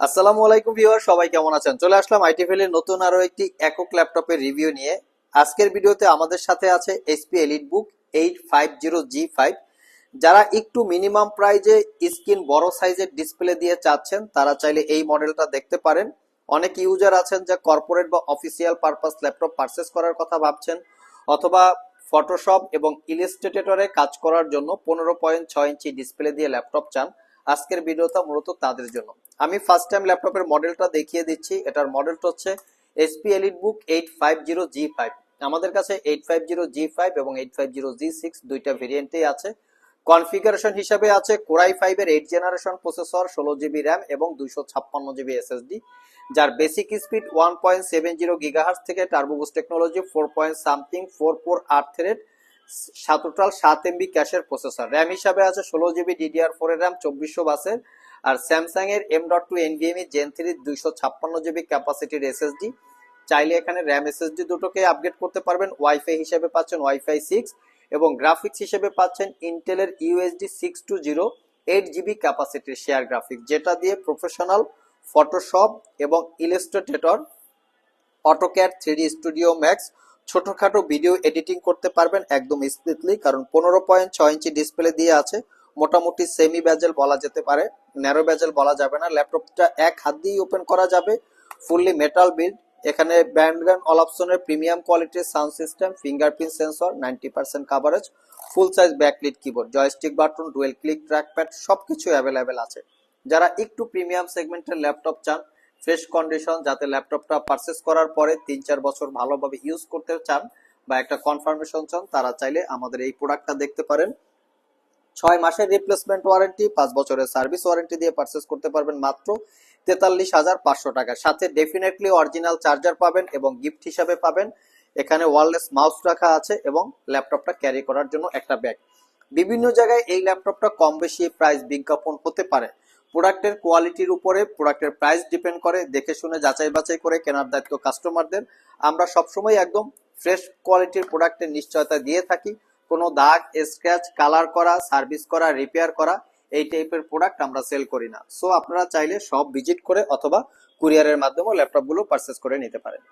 আসসালামু আলাইকুম ভিউয়ার সবাই কেমন আছেন? চলে আসলাম আইটি এর নতুন আরও একটি একক ল্যাপটপের রিভিউ নিয়ে। আজকের ভিডিওতে আমাদের সাথে আছে HP elite book eight five zero G five যারা একটু মিনিমাম প্রাইজে স্ক্রিন বড় সাইজের ডিসপ্লে দিয়ে চাচ্ছেন, তারা চাইলে এই মডেলটা দেখতে পারেন। অনেক ইউজার আছেন যা কর্পোরেট বা অফিসিয়াল পারপাস ল্যাপটপ পারচেস করার কথা ভাবছেন, অথবা ফটোশপ এবং ইলিস্ট্রেটরে কাজ করার জন্য পনেরো পয়েন্ট ছয় ইঞ্চি ডিসপ্লে দিয়ে ল্যাপটপ চান। আজকের ভিডিওটা মূলত তাদের জন্য। আমি ফার্স্ট টাইম ল্যাপটপের মডেলটা দেখিয়ে দিচ্ছি। এটার মডেলটা হচ্ছে SP elite book eight five zero G five আমাদের কাছে eight five zero G five এবং eight five zero G six দুইটা ভেরিয়েন্টেই আছে। কনফিগারেশন হিসাবে আছে কোরাই ফাইভের এইট জেনারেশন প্রসেসর ষোলো জিবি র্যাম এবং দুইশো ছাপ্পান্ন জিবি এসএসডি যার basic speed one point seven zero gigahertz থেকে turbo boost technology four point something four four আট থ্রেড টোটাল সাত এমবি ক্যাশের প্রসেসর। র্যাম হিসাবে আছে ষোলো জিবি ডিডিআর ফোর র্যাম চব্বিশশো বাসের। আর স্যামসাং এর M dot two NVMe gen three দুইশো ছাপ্পান্ন জিবি ক্যাপাসিটির এসএসডি চাইলে এখানে র্যাম এসএসডি দুটোকে আপগ্রেড করতে পারবেন। ওয়াইফাই হিসেবে পাচ্ছেন ওয়াইফাই সিক্স এবং গ্রাফিক্স হিসেবে পাচ্ছেন ইন্টেলের USD six two zero eight GB ক্যাপাসিটির share graphics যেটা দিয়ে প্রফেশনাল ফটোশপ এবং Illustrator AutoCAD three studio max ছোটখাটো ভিডিও এডিটিং করতে পারবেন একদম স্মুথলি কারণ পনেরো পয়েন্ট ছয় ইঞ্চি ডিসপ্লে দিয়ে আছে। মোটামুটি সেমি ব্যাজেল বলা যেতে পারে ন্যারো ব্যাজেল বলা যাবে না। ল্যাপটপটা এক হাত দিয়েই ওপেন করা যাবে ফুললি মেটাল বিল্ড এখানে ব্যান্ড অল অপশনের প্রিমিয়াম কোয়ালিটির sound system fingerprint sensor ninety percent coverage full size backlit keyboard joystick button dual click trackpad সবকিছু অ্যাভেলেবেল আছে। যারা একটু প্রিমিয়াম সেগমেন্টের ল্যাপটপ চান ফ্রেশ কন্ডিশন যাতে ল্যাপটপটা পারচেস করার পরে তিন চার বছর ভালোভাবে ইউজ করতে চান বা একটা কনফার্মেশন চান, তারা চাইলে আমাদের এই প্রোডাক্টটা দেখতে পারেন। ছয় মাসের রিপ্লেসমেন্ট ওয়ারেন্টি পাঁচ বছরের সার্ভিস ওয়ারেন্টি দিয়ে পারচেস করতে পারবেন মাত্র তেতাল্লিশ হাজার পাঁচশো টাকা। সাথে ডেফিনেটলি অরিজিনাল চার্জার পাবেন এবং গিফট হিসাবে পাবেন। এখানে ওয়ারলেস মাউস রাখা আছে এবং ল্যাপটপটা ক্যারি করার জন্য একটা ব্যাগ বিভিন্ন জায়গায় এই ল্যাপটপটা কম বেশি প্রাইস বিজ্ঞাপন হতে পারে। প্রোডাক্টের কোয়ালিটির উপরে, প্রোডাক্টের প্রাইস ডিপেন্ড করে, দেখে শুনে, যাচাই বাছাই করে, কেনার দায়িত্ব কাস্টমারদের। আমরা সবসময় একদম ফ্রেশ কোয়ালিটির প্রোডাক্টের নিশ্চয়তা দিয়ে থাকি। কোনো দাগ স্ক্র্যাচ কালার করা সার্ভিস করা রিপেয়ার করা, এই টাইপের প্রোডাক্ট আমরা সেল করি না। সো আপনারা চাইলে সব ভিজিট করে অথবা কুরিয়ারের মাধ্যমে ল্যাপটপগুলো পারচেস করে নিতে পারেন।